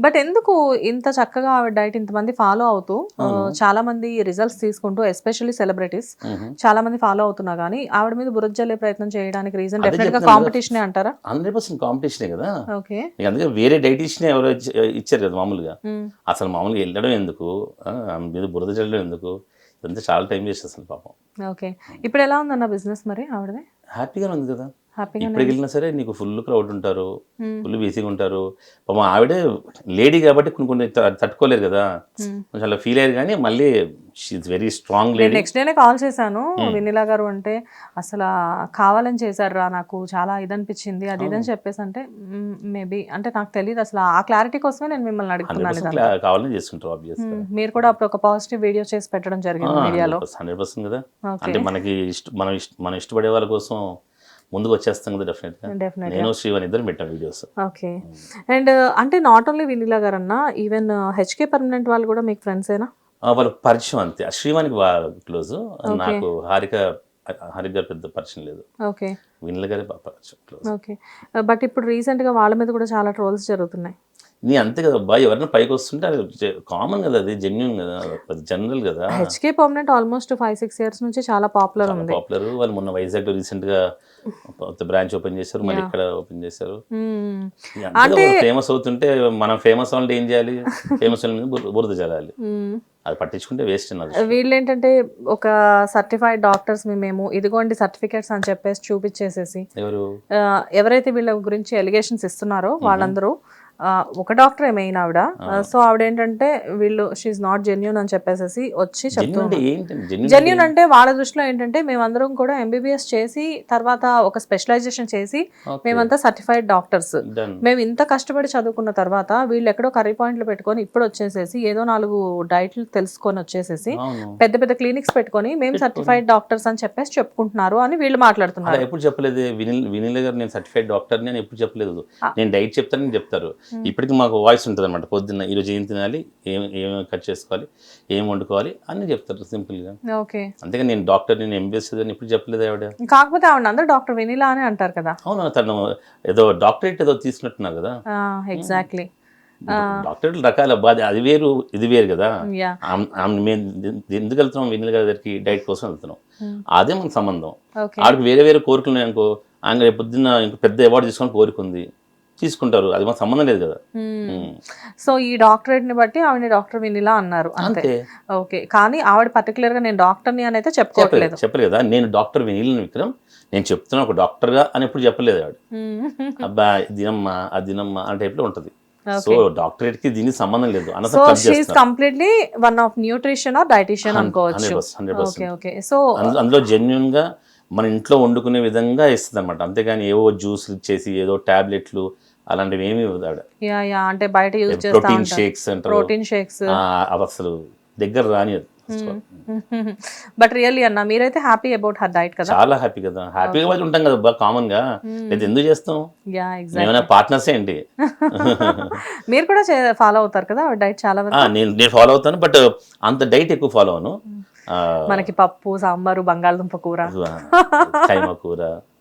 But ఎందుకు ఇంత చక్కగా ఆవిడ డైట్ ఇంతమంది ఫాలో అవుతూ చాలా మంది రిజల్ట్స్ తీసుకుంటూ ఎస్పెషల్లీ సెలబ్రిటీస్ చాలా మంది ఫాలో అవుతున్నా కానీ ఆవిడ మీద బురద జల్లే ప్రయత్నం చేయడానికి రీజన్ డెఫినెట్గా. కాంపిటీషన్ అంటారా? హండ్రెడ్ పర్సెంట్ కాంపిటీషనే కదా. ఓకే. అందుకే వేరే డైటీషియన్ ఎవరో ఇచ్చి- ఇచ్చారు కదా మామూలుగా. అసలు మామూలుగా వెళ్ళడం ఎందుకు? ఆమె మీద బురద చల్లడం ఎందుకు? ఇదంతా చాలా టైం వేస్ట్ అసలు పాపం. ఓకే. ఇప్పుడు ఎలా ఉందన్న బిజినెస్ మరి ఆవిడది? హ్యాపీగానే ఉంది కదా. హ్యాపీగా ఇప్పటికి వెళ్ళినా సరే నీకు ఫుల్ క్రౌడ్ ఉంటారు ఫుల్ బిజీగా ఉంటారు. పాపం ఆవిడే లేడీ కాబట్టి కొన్ని కొన్ని తట్టుకోలేరు కదా. కొంచెం అలా ఫీల్ అయ్యారు కానీ మళ్ళీ she very strong lady next డేనే కాల్ చేశాను వెనిలా గారు అంటే అసలు కావాలని చేశారా నాకు చాలా ఇదనిపించింది అది ఇదని చెప్పేసి అంటే మేబీ అంటే నాకు తెలియదు అసలు ఆ క్లారిటీ కోసమే నేను మిమ్మల్ని అడుగుతున్నాను. కావాలని మ్మ్. మీరు కూడా అప్పుడు ఒక పాజిటివ్ వీడియో చేసి పెట్టడం జరిగింది మీడియాలో. హండ్రెడ్ పర్సెంట్ కదా. అంటే మనకి మనం ఇష్ట మనం ఇష్టపడే వాళ్ళ కోసం ముందుకు వచ్చేస్తాం కదా డెఫినెట్ నేను శ్రీవన్ ఇద్దరు పెట్టాం వీడియోస్ ఓకే అండ్ అంటే నాట్ ఓన్లీ వినీలా గారు అన్న ఈవెన్ హెచ్కే పర్మనెంట్ వాళ్ళు కూడా మీకు ఫ్రెండ్సేనా వాళ్ళ పరిచయం అంతే. శ్రీవానికి క్లోజ్ నాకు హారిక హారిక గారు పెద్ద పరిచయం లేదు. ఓకే వినిల గారి బాగా పరిచయం క్లోజ్ ఓకే బట్ ఇప్పుడు రీసెంట్గా వాళ్ళ మీద కూడా చాలా ట్రోల్స్ జరుగుతున్నాయి. నీ అంతే కదా అబ్బా ఎవరైనా పైకి వస్తుంటే అది కామన్ కదా అది జెన్యున్ కదా అది జనరల్ కదా. HK permanent almost five six years నుంచి చాలా పాపులర్ ఉంది. పాపులర్ వాళ్ళు మొన్న వైజాగ్ రీసెంట్గా బ్రాంచ్ ఓపెన్ చేశారు మళ్ళీ ఇక్కడ ఓపెన్ చేశారు. మ్మ్. ఫేమస్ అవుతుంటే మనం ఫేమస్ అవ్వాలంటే ఏం చేయాలి? ఫేమస్ బురద చల్లాలి. మ్మ్. అది పట్టించుకుంటే వేస్ట్ వీళ్ళు ఏంటంటే ఒక సర్టిఫైడ్ డాక్టర్స్ మేము ఇదిగోండి సర్టిఫికేట్స్ అని చెప్పేసి చూపించేసేసి ఎవరు? ఎవరైతే వీళ్ళ గురించి ఎలిగేషన్స్ ఇస్తున్నారో వాళ్ళందరూ ఒక డాక్టరే మెయిన్ ఆవిడ. సో ఆవిడ ఏంటంటే వీళ్ళు షీఈ్ నాట్ జెన్యున్ అని చెప్పేసేసి వచ్చి ఏంటి? జెన్యున్ అంటే వాళ్ళ దృష్టిలో ఏంటంటే మేమందరం కూడా ఎంబీబీఎస్ చేసి తర్వాత ఒక స్పెషలైజేషన్ చేసి మేమంతా సర్టిఫైడ్ డాక్టర్స్ మేము ఇంత కష్టపడి చదువుకున్న తర్వాత వీళ్ళు ఎక్కడో కర్రీ పాయింట్లు పెట్టుకొని ఇప్పుడు వచ్చేసేసి ఏదో నాలుగు డైట్లు తెలుసుకొని వచ్చేసేసి పెద్ద పెద్ద క్లినిక్స్ పెట్టుకొని మేము సర్టిఫైడ్ డాక్టర్స్ అని చెప్పేసి చెప్పుకుంటున్నారు అని వీళ్ళు మాట్లాడుతున్నారు. ఎప్పుడు చెప్పలేదు? వినిల్ వినిల్ గారు నేను సర్టిఫైడ్ డాక్టర్ అని ఎప్పుడు చెప్పలేదు? నేను డైట్ చెప్తానని చెప్తారు. ఇప్పటికి మాకు వాయిస్ ఉంటుంది అనమాట పొద్దున్న ఈరోజు ఏం తినాలి? ఏం ఏం కట్ చేసుకోవాలి? ఏం వండుకోవాలి? అని చెప్తారు సింపుల్గా. ఓకే. అంతేగా నేను డాక్టర్ నేను ఎంబీఎస్ అని ఎప్పుడు చెప్పలేదు ఆవిడ? కాకపోతే ఆవిడ అందరూ డాక్టర్ వెనిలా అని అంటారు కదా. అవును తను ఏదో డాక్టరేట్ ఏదో తీసుకున్నట్టున్నారు కదా. ఎగ్జాక్ట్లీ డాక్టరేట్ రకాల బాధ అది వేరు ఇది వేరు కదా. మేము ఎందుకు వెళ్తున్నాం? వినిల్ గారి దగ్గరికి డైట్ కోసం వెళ్తున్నాం. అదే మన సంబంధం. ఆడికి వేరే వేరే కోరికలు ఉన్నాయి అనుకో ఆయన రేపు పొద్దున్న ఇంక పెద్ద అవార్డు తీసుకొని కోరిక ఉంది. తీసుకుంటారు. అది మాకు సంబంధం లేదు కదా. సో ఈ డాక్టరేట్ని బట్టి ఆవిడ డాక్టర్ వినిలా అన్నారు. అంతే. ఓకే. కానీ ఆవిడ పర్టికులర్గా నేను డాక్టర్ని అని అయితే చెప్పుకోవట్లేదు. చెప్పలేదు. కదా. నేను డాక్టర్ వినీల్ విక్రమ్ నేను చెప్తున్నా ఒక డాక్టర్గా అని ఎప్పుడు చెప్పలేదు ఆవిడ. అబ్బా ఇది తినమ్మా అది తినమ్మా అంటే ఎప్పుడు ఉంటది. సో డాక్టరేట్కి దీనికి సంబంధం లేదు. So completely one of nutrition or dietitian అనుకోవచ్చు. 100%, 100%. Okay okay. సో అందు- అందులో జెన్యున్గా మన ఇంట్లో వండుకునే విధంగా ఇస్తుంది అనమాట అంతేగాని ఏవో జ్యూస్లు ఇచ్చేసి ఏదో టాబ్లెట్లు అలాంటివి ఏమీ ఇవ్వదు ఆవిడ. యా యా అంటే బయట యూజ్ చేస్తా ప్రోటీన్ షేక్స్ అంటారు. Protein shakes. అవి అసలు దగ్గర రానియదు. బట్ రియల్లీ అన్న మీరైతే హ్యాపీ అబౌట్ హర్ డైట్ కదా? చాలా హ్యాపీ కదా. హ్యాపీగా వాళ్ళు ఉంటాం కదా కామన్గా. అయితే ఎందుకు చేస్తాం? ఏమైనా పార్ట్నర్స్ ఏంటి? మీరు కూడా ఫాలో అవుతారు కదా డైట్ చాలా నేను నేను ఫాలో అవుతాను బట్ అంత డైట్ ఎక్కువ ఫాలో అవును మనకి పప్పు సాంబారు బంగాళదుంప కూర. కూర.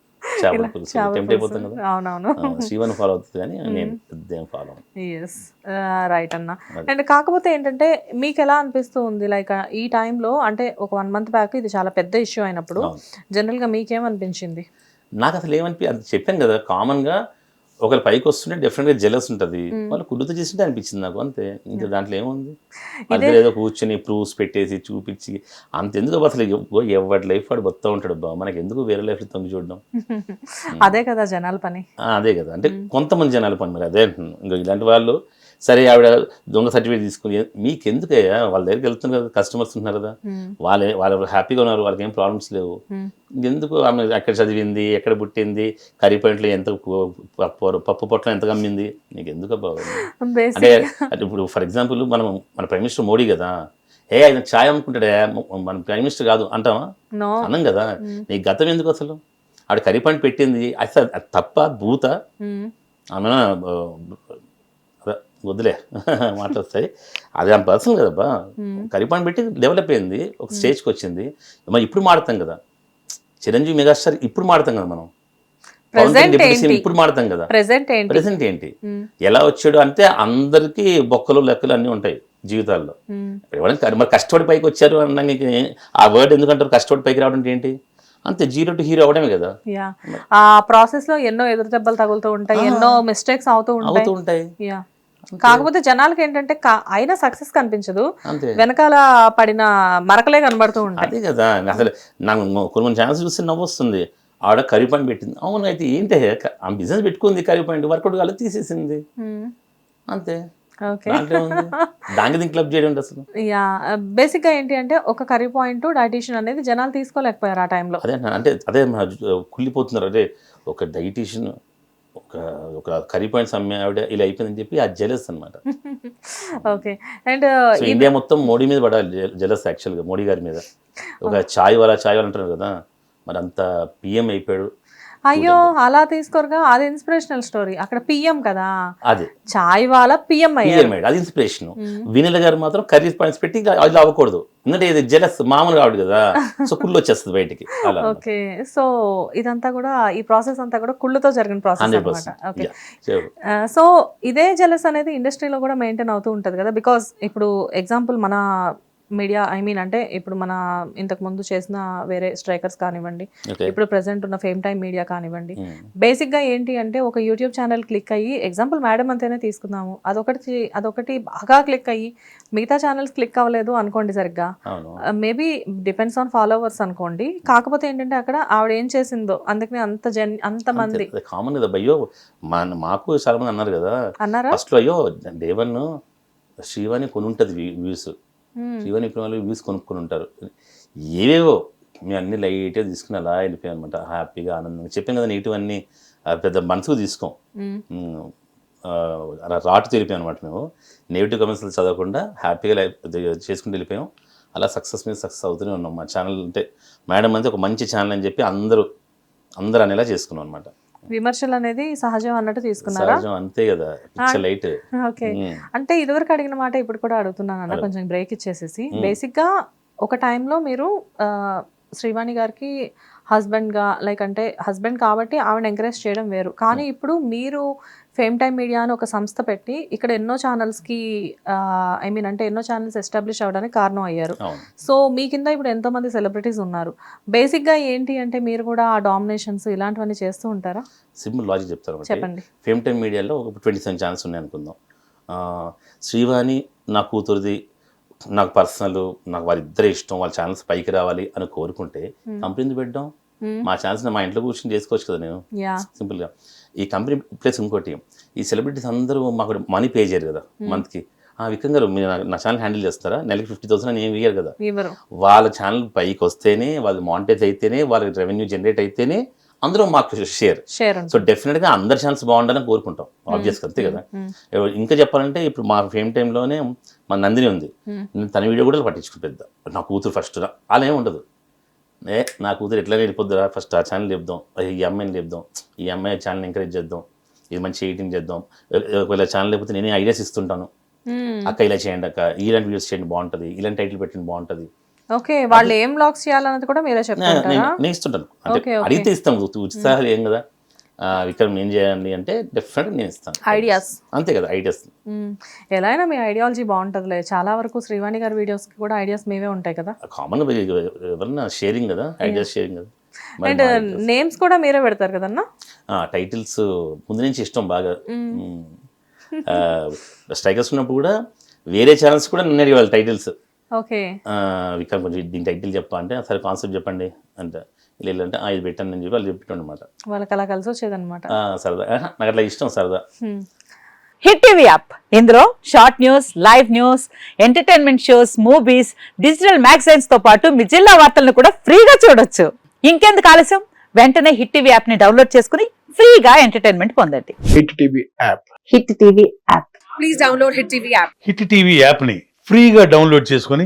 చేపల పులుసు. టెంప్ట్ అయిపోతాం. కదా. అవునవును. ఫాలో అవుతుంది కానీ నేను పెద్ద ఫాలో ఎస్ రైట్ అన్న. అండ్ కాకపోతే ఏంటంటే మీకు ఎలా అనిపిస్తూ ఉంది? లైక్ ఈ టైంలో అంటే ఒక వన్ మంత్ బ్యాక్ ఇది చాలా పెద్ద ఇష్యూ అయినప్పుడు జనరల్గా మీకేమనిపించింది? నాకు అసలు ఏమనిపి అది చెప్పాను కదా కామన్ ఒకరు పైకి వస్తుంటే డెఫినెట్గా జెలస్ ఉంటది. వాళ్ళు కుర్రతో చేసింటే అనిపించింది నాకు అంతే. ఇంకా దాంట్లో ఏముంది? వాళ్ళ ఏదో కూర్చొని ప్రూఫ్స్ పెట్టేసి చూపించి అంత ఎందుకు అసలు ఎవ- ఎవరి లైఫ్ వాడు బతా ఉంటాడు బా మనకి ఎందుకు వేరే లైఫ్ తొంగి చూడడం? అదే కదా జనాల పని. అదే కదా. అంటే కొంతమంది జనాలు పని మరి అదే. ఇంకా ఇలాంటి వాళ్ళు సరే ఆవిడ దొంగ సర్టిఫికేట్ తీసుకుని మీకు ఎందుకయ్యా వాళ్ళ దగ్గరికి వెళ్తున్నారు కదా కస్టమర్స్ ఉన్నారు కదా. వాళ్ళే వాళ్ళు హ్యాపీగా ఉన్నారు వాళ్ళకి ఏం ప్రాబ్లమ్స్ లేవు ఎందుకు ఆమె ఎక్కడ చదివింది ఎక్కడ పుట్టింది కర్రీ పాయింట్లో ఎంత పప్పు పప్పు పొట్లం ఎంత కమ్మింది? నీకు ఎందుకు అంటే ఇప్పుడు ఫర్ ఎగ్జాంపుల్ మనం మన ప్రైమ్ మినిస్టర్ మోడీ కదా. ఏ ఆయన ఛాయ్ అమ్ముకుంటాడే మన ప్రైమ్ మినిస్టర్ కాదు అంటావా? అన్నం కదా. నీ గతం ఎందుకు అసలు? ఆవిడ కర్రీ పాయింట్ పెట్టింది అసలు తప్ప భూత? ఆమె అదే వద్దులే మాట్లాడతాయి అది ఆమె పర్సనల్ కదబ్బా. కర్రీ పాయింట్ పెట్టి డెవలప్ అయింది ఒక స్టేజ్కి వచ్చింది. మరి ఇప్పుడు మాడతాం కదా. చిరంజీవి మెగాస్టార్ ఇప్పుడు మాడతాం కదా మనం? ఇప్పుడు మాడతాం కదా. ప్రెసెంట్ ఏంటి. ఎలా వచ్చాడు అంటే అందరికీ బొక్కలు లెక్కలు అన్నీ ఉంటాయి జీవితాల్లో. ఎవరైనా మరి కష్టపడి పైకి వచ్చారు అన్నాక ఆ వర్డ్ ఎందుకంటారు? కష్టపడి పైకి రావడం ఏంటి? అంతే జీరో టు హీరో అవడమే కదా. ఆ ప్రాసెస్లో ఎన్నో ఎదురు దెబ్బలు తగులుతూ ఉంటాయి ఎన్నో మిస్టేక్స్ అవుతూ ఉంటాయి. అవుతూ ఉంటాయి కాకపోతే జనాలకి ఏంటంటే అయినా సక్సెస్ కనిపించదు. అంతే. వెనకాల పడిన మరకలే కనబడుతూ ఉంటాయి. అదే కదా. అసలు నాకు కొన్ని కొన్ని ఛానల్స్ చూస్తే నవ్వు వస్తుంది ఆవిడ కర్రీ పాయింట్ పెట్టింది. అవును అయితే ఏంటి? ఆ బిజినెస్ పెట్టుకుంది కర్రీ పాయింట్ వర్కౌట్ కాలేదు తీసేసింది. అంతే. దాంట్లో ఉంది దానికి క్లబ్ చేయడం అసలు? యా బేసిక్గా ఏంటి అంటే ఒక కర్రీ పాయింట్ డైటీషియన్ అనేది జనాలు తీసుకోలేకపోయారు ఆ టైంలో అదే. అంటే అదే కుళ్ళిపోతున్నారు. అదే ఒక డైటీషియన్ ఒక ఒక కర్రీ పాయింట్స్ అమ్మే ఆవిడ ఇలా అయిపోయిందని చెప్పి అది జెలస్ అనమాట ఓకే అండ్ ఇండియా మొత్తం మోడీ మీద పడాలి జెలస్ యాక్చువల్గా మోడీ గారి మీద. ఒక చాయ్ వాళ్ళ చాయ్ వాళ్ళు అంటారు కదా. మరి అంత పిఎం అయిపోయాడు. అయ్యో అలా తీసుకోరుగా? అది ఇన్స్పిరేషనల్ స్టోరీ అక్కడ పిఎం కదా? అదే. చాయ్ వాళ్ళ పిఎం అయ్యారు. అది ఇన్స్పిరేషన్ వినిల గారు మాత్రం కర్రీ పాయింట్స్ పెట్టి అది అవ్వకూడదు. ఎందుకంటే ఇది జెలస్ మామూలు కావడు కదా? సో కుళ్ళు వచ్చేస్తుంది బయటికి. ఓకే. సో ఇదంతా కూడా ఈ ప్రాసెస్ అంతా కూడా కుళ్ళుతో జరిగిన ప్రాసెస్ ఓకే. సో ఇదే జెలస్ అనేది ఇండస్ట్రీలో కూడా మెయింటైన్ అవుతూ ఉంటుంది కదా? బికాస్ ఇప్పుడు ఎగ్జాంపుల్ మన మీడియా ఐ మీన్ అంటే ఇప్పుడు మన ఇంతకు ముందు చేసిన వేరే స్ట్రైకర్స్ కానివ్వండి ఇప్పుడు ప్రెసెంట్ ఉన్న ఫేమ్ టైమ్ మీడియా కానివ్వండి బేసిక్గా ఏంటి అంటే ఒక యూట్యూబ్ ఛానల్ క్లిక్ అయ్యి ఎగ్జాంపుల్ మేడం అంతేనే తీసుకుందాము అదొకటి అదొకటి బాగా క్లిక్ అయ్యి మిగతా ఛానల్స్ క్లిక్ అవ్వలేదు అనుకోండి సరిగ్గా. మేబీ డిపెండ్స్ ఆన్ ఫాలోవర్స్ అనుకోండి. కాకపోతే ఏంటంటే అక్కడ ఆవిడ ఏం చేసిందో అందుకని అంత జన్ అంత మంది. కామన్ కదా అయ్యో మాకు చాలా మంది అన్నారు కదా. అన్నారా? ఫస్ట్ అయ్యో దేవన్ శ్రీవాణి కొని ఉంటుంది వ్యూస్ Hmm. శ్రీవాణి వాళ్ళు వ్యూస్ కొనుక్కొని ఉంటారు. ఏవేవో మేము అన్ని లైట్గా తీసుకుని అలా వెళ్ళిపోయాం అనమాట హ్యాపీగా ఆనందంగా. చెప్పాను కదా నెగిటివ్ అన్ని పెద్ద మనసుకు తీసుకోం. అలా రాటు తెలిపాం అనమాట మేము. నెగిటివ్ కమెంట్స్ చదవకుండా హ్యాపీగా చేసుకుంటూ వెళ్ళిపోయాం. అలా సక్సెస్ మీద సక్సెస్ అవుతూనే ఉన్నాం. మా ఛానల్ అంటే మేడం అంటే ఒక మంచి ఛానల్ అని చెప్పి అందరూ అందరూ అనేలా చేసుకున్నాం అనమాట విమర్శలు అనేది సహజం అన్నట్టు తీసుకున్నారా? సహజం అంతే కదా. పిచ్చ లైట్. ఓకే. అంటే ఇదివరకు అడిగిన మాట ఇప్పుడు కూడా అడుగుతున్నాను అన్న కొంచెం బ్రేక్ ఇచ్చేసేసి. బేసిక్గా ఒక టైంలో మీరు శ్రీవాణి గారికి హస్బెండ్గా లైక్ అంటే హస్బెండ్ కాబట్టి ఆవిడ ఎంకరేజ్ చేయడం వేరు. కానీ ఇప్పుడు మీరు ఫేమ్ టైమ్ మీడియా అని ఒక సంస్థ పెట్టి ఇక్కడ ఎన్నో ఛానల్స్కి ఐ మీన్ అంటే ఎన్నో ఛానల్స్ ఎస్టాబ్లిష్ అవ్వడానికి కారణం అయ్యారు. సో మీ కింద ఇప్పుడు ఎంతో మంది సెలబ్రిటీస్ ఉన్నారు. బేసిక్గా ఏంటి అంటే మీరు కూడా ఆ డామినేషన్స్ ఇలాంటివన్నీ చేస్తూ ఉంటారా? సింపుల్ లాజిక్ చెప్తాను ఒకటి. చెప్పండి. ఫేమ్ టైమ్ మీడియాలో ఒక ట్వంటీ సెవెన్ ఛానల్స్ ఉన్నాయి అనుకుందాం. శ్రీవాణి నా కూతురుది నాకు పర్సనల్ నాకు వారిద్దరే ఇష్టం వాళ్ళ ఛానల్స్ పైకి రావాలి అని కోరుకుంటే కంపెనీ పెట్టడం. మా ఛానల్స్ మా ఇంట్లో కూర్చొని చేసుకోవచ్చు కదా నేను. సింపుల్గా ఈ కంపెనీ ప్లస్ ఇంకోటి ఈ సెలబ్రిటీస్ అందరూ మాకు మనీ పే చేయరు కదా మంత్కి ఆ విక్రమ్ గారు మీరు నా- ఛానల్ హ్యాండిల్ చేస్తారా? నెలకి ఫిఫ్టీ థౌసండ్ అని ఏమి ఇయ్యరు కదా. వాళ్ళ ఛానల్ పైకి వస్తేనే వాళ్ళు మానిటైజ్ అయితేనే వాళ్ళకి రెవెన్యూ జనరేట్ అయితేనే అందరూ మాకు షేర్ సో డెఫినెట్గా అందరి ఛాన్స్ బాగుండాలని కోరుకుంటాం. ఆబ్వియస్గా అంతే కదా. ఇంకా చెప్పాలంటే ఇప్పుడు మా ఫేమ్ టైంలోనే మా నందిని ఉంది. Hmm. తన వీడియో కూడా పట్టించుకుని పెద్ద నా కూతురు ఫస్ట్ అలా ఏమి ఉండదు. ఏ నా కూతురు ఎట్లా వెళ్ళిపోద్దురా. ఫస్ట్ ఆ ఛానల్ చెప్దాం. ఈ అమ్మాయిని చెప్దాం. ఈ అమ్మాయి ఛానల్ ఎంకరేజ్ చేద్దాం. ఇది మంచి ఎయిటింగ్ చేద్దాం. ఒకవేళ ఛానల్ లేకపోతే నేనే ఐడియాస్ ఇస్తుంటాను. అక్క ఇలా చేయండి అక్క. ఇలాంటి వీడియోస్ చేయండి బాగుంటుంది. ఇలాంటి టైటిల్ పెట్టండి బాగుంటుంది. ఓకే వాళ్ళు ఏం బ్లాగ్స్ చేయాలన్నది కూడా మీరే నేను చెప్తుంటారా? నేను ఇస్తుంటాను. అంటే. అడిగితే ఇస్తాం. ఉత్సాహాలు ఏం కదా. విక్రమ్ ఏం చేయాలి అంటే డెఫినెట్గా నేను ఇస్తాను. ఐడియాస్ అంతే కదా ఐడియాస్ ఎలా అయినా మీ ఐడియాలజీ బాగుంటుందిలే. చాలా వరకు శ్రీవాణి గారి videos కి కూడా ఐడియాస్ మీవే ఉంటాయి కదా. కామన్ ఎవరన్నా షేరింగ్ కదా ఐడియాస్ షేరింగ్ కదా. అండ్ నేమ్స్ కూడా మీరే పెడతారు కదన్నా? టైటిల్స్ ముందు నుంచి ఇష్టం బాగా. స్ట్రైకర్స్ ఉన్నప్పుడు కూడా వేరే ఛానల్స్ కూడా నిన్న అడిగేవాళ్ళు టైటిల్స్ ఓకే విక్రమ్ కొంచెం దీని టైటిల్ చెప్పా అంటే సరే కాన్సెప్ట్ చెప్పండి అంటే. "ఆ, ఇది పెట్టండి అని చెప్పి వాళ్ళు చెప్పిట్టు అనమాట వాళ్ళకి అలా కలిసి వచ్చేదన్నమాట. సరదా. నాకు అట్లా ఇష్టం సరదా. Hit TV app. ఇందులో short news live news entertainment shows movies digital మ్యాగజైన్స్తో పాటు మీ జిల్లా వార్తలను కూడా ఫ్రీగా చూడొచ్చు. ఇంకెందుకు ఆలస్యం? వెంటనే హిట్ టీవీ యాప్ని డౌన్లోడ్ చేసుకుని ఫ్రీగా ఎంటర్టైన్మెంట్ పొందండి. Hit TV app. Hit TV app. Hit TV యాప్ని ఫ్రీగా డౌన్లోడ్ చేసుకొని